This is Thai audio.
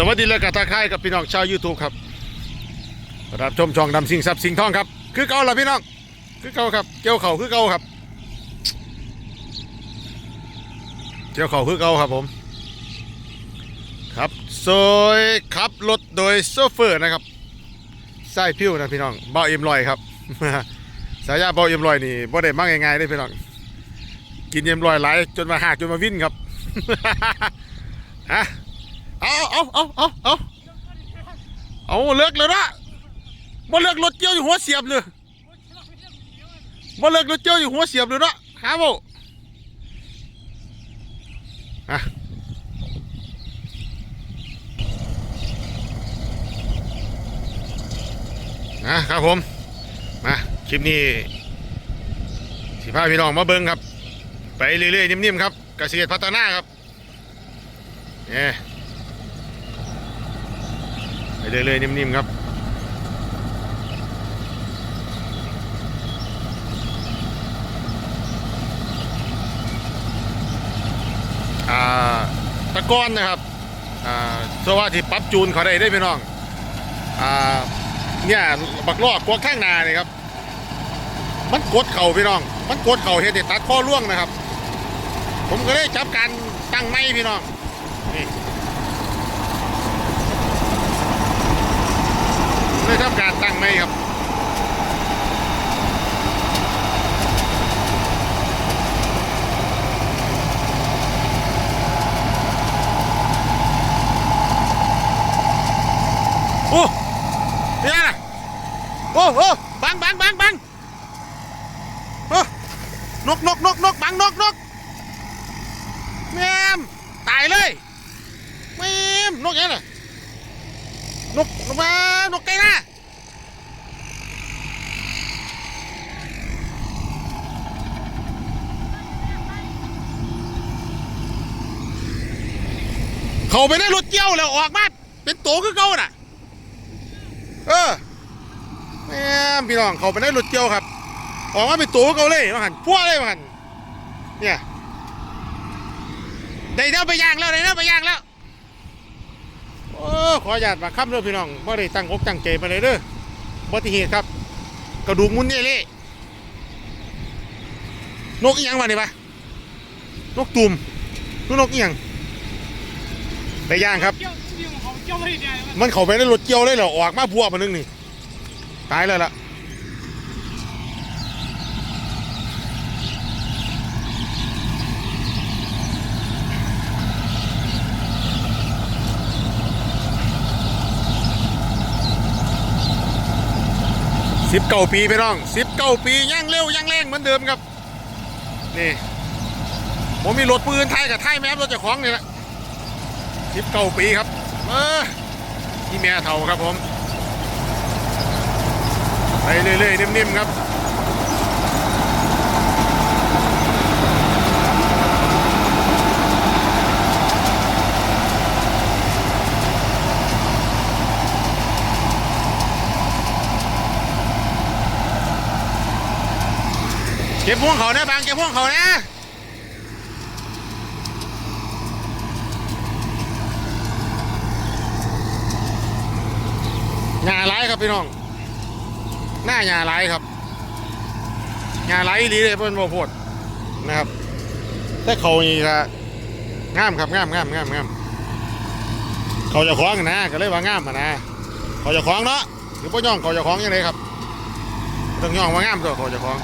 สวัสดีและกะทักทายกับพี่น้องชาว YouTube ครับรับชมช่องดำสิงทรัพย์สิงทองครับ คือเก่าล่ะพี่น้อง คือเก่าครับ เกี่ยวเข่าคือเก่าครับ เกี่ยวเข่าคือเก่าครับผม ครับโดยขับรถโดยโซเฟอร์นะครับไส้พิ้วนะพี่น้องเบาเอ็มลอยครับสายยาเบาเอ็มลอยนี่บ่ได้มากง่ายๆได้พี่น้อง กินเอ็มลอยหลายจนมาหักจนมาวิ่นครับฮะ เอาเอาเอาเอาเอาเอาเลิกเลยนะบ่เลิกรถเกี่ยวอยู่หัวเสียบเลยบ่เลิกรถเกี่ยวอยู่หัวเสียบเลยนะหาบ่อะนะครับผม มาคลิปนี้สิพาพี่น้องมาเบิ่งครับ ไปเรื่อยๆนิ่มๆครับเกษตรพัฒนาครับเนี่ย ไปเรื่อยๆนิ่มๆครับอ่าตะกอนนะครับอ่าสวัสดีปรับจูนเขาได้ได้พี่น้องอ่าเนี่ยบักลอกพวกข้างนาเนี่ยครับ มันกดเข่าพี่น้อง มันกดเข่าเฮ็ดให้ตัดข้อล่วงนะครับ ผมก็ได้จับการตั้งไม้พี่น้องนี่ เลยทำการตั้งไม่ครับโอ้เนี่ยโอ้โอ้บังบังบังบังโอ้นกนกนกนกบังนกนกแมมตายเลยแมมนกยังไงนกมานกไก่นะ เขาไปได้รถเกี่ยวแล้วออกมาเป็นโตคือเก่าน่ะ เออแม่พี่น้องเขาไปได้รถเกี่ยวครับ ออกมาเป็นโตคือเก่าเลยมาหันพวกเลยมาหันเนี่ยได้เด้าไปย่างแล้วได้เด้าไปย่างแล้วโอ้ขออนุญาตมาค้ำเด้อพี่น้องไม่ได้ตั้งอกตั้งใจไปเลยเด้ออุบัติเหตุครับ กระดูกมุนเนี่ยเละนกอียังวะนี่ปะนกตุ่มนกอียง ได้ย่างครับ เกี่ยวเกี่ยวเขาเกี่ยวไม่ได้เลยมันเข้าไปในรถเกี่ยวเลยเหรอออกมาพวกมันนึงนี่ตายเลยล่ะสิบเก้าปีไปน้องสิบเก้าปียังเร็วยังแรงเหมือนเดิมครับ นี่ ผมมีรถปืนไทยกับไทยแมพรถเจ้าของนี่แหละ สิบเก้าปีครับเออที่แม่เท่าครับผมไปเรื่อยๆนิ่มๆครับเก็บพวงเขานะบางเก็บพวงเขานะ หญ้าไรครับพี่น้อง หน้าหญ้าไรครับหญ้าไหลีเลยเพื่อนโมโพดนะครับ แต่เขานี่ก็งามครับงามงามงามงามเขาจะคล้องนะก็เลยว่างามอะนะเขาจะคล้องเนาะหรือพ่ย่องเขาจะคล้องยังไงครับต้องย่องว่างามตัวเขาจะคล้อง